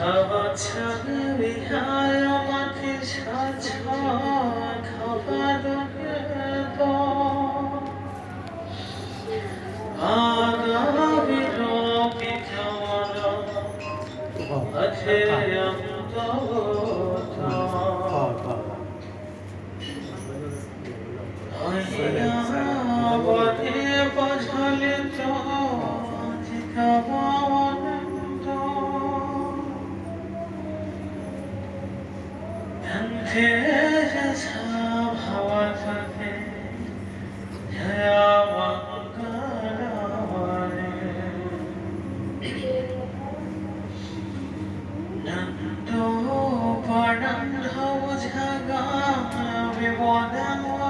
ছাওয়া ছাড়বি হায় আমাকে সাছা খাবার আগামী রবি কেমন আছে অন্তত Nando Paranam Jagam Vivodam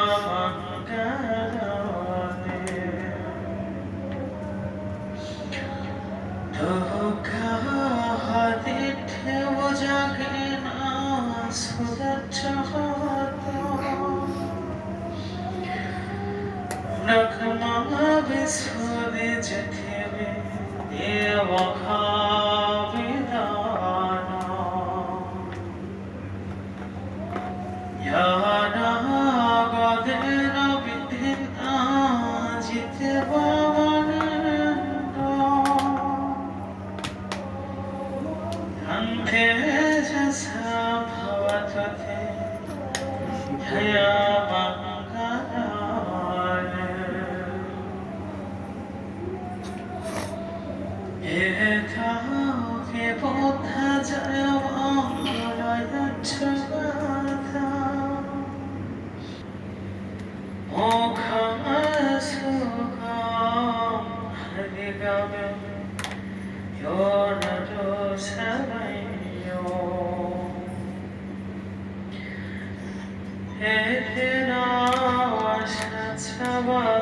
Ya na ga de na bitin a jitwa 흘리가며 변화도 살아요 에테나 사차바테나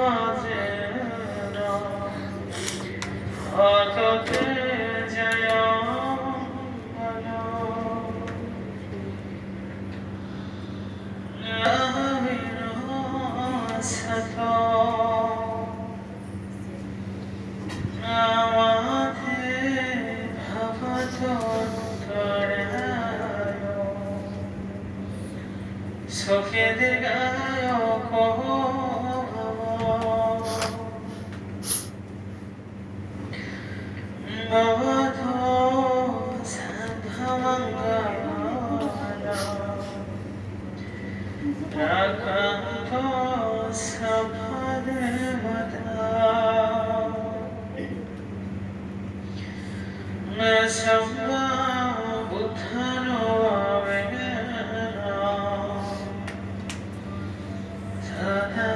সখেদের গায়ক রাকান্ত সফাদের মাতা সম্ভব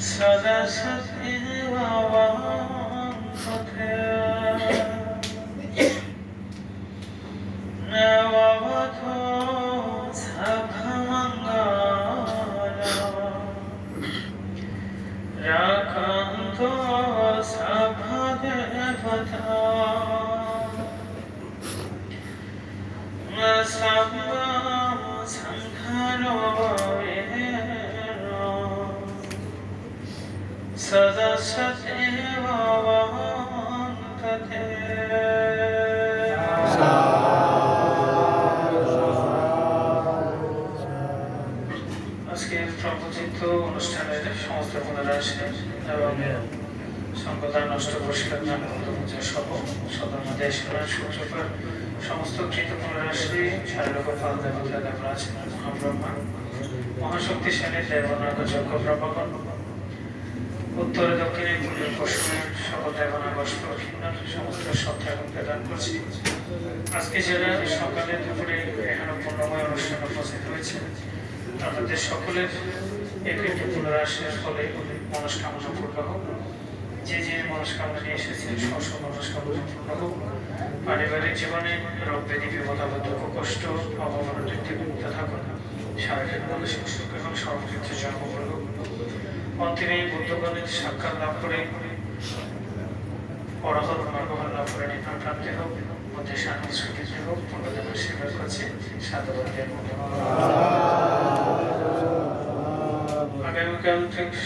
Sada sa tiwa wa ang আজকের প্রবচিত অনুষ্ঠানের সমস্ত পুনরাসের এবং সংগঠন নষ্ট পুরস্কার নাম পূজা সদর দেশ সূচকের সমস্ত কৃত পুনরাশ্রী শারীরিক ফল দেবতা দেবরাজ মহাব্রহ্মা। মহাশক্তিশালী দেবনাথ যজ্ঞ প্রভাবন উত্তরে, দক্ষিণে পূর্বে পশ্চিমে সকল দেবনাগ অষ্টক্ষিণ সমস্ত সত্তা এবং প্রদান করছি। আজকে যারা সকালে দুপুরে এখানে পূর্ণময় অনুষ্ঠানে উপস্থিত হয়েছে আপনাদের সকলের একটি পুনরাশের ফলে মনস্কামনা পূর্ণ হোক। যে যে মনস্কামনা নিয়ে এসেছেন, স্ব মনস্কামনা পূর্ণ হোক। পারিবারিক জীবনে রোগ ব্যাধি বিপদাব দুঃখ, কষ্ট অবমাননা থাকুন। শারীরিক, মানসিক সুখ এবং সর্বক্ষেত্রে জন্মগ্রহণ অন্তিমে বুদ্ধগণের সাক্ষাৎ লাভ করে অরহত মার্গফল লাভ করে নির্মাণ প্রাপ্তি হোক মধ্যে সুখী হোক পূর্ণদেবের স্বীকার করছে সাধুবাদের আগামীকাল থেকে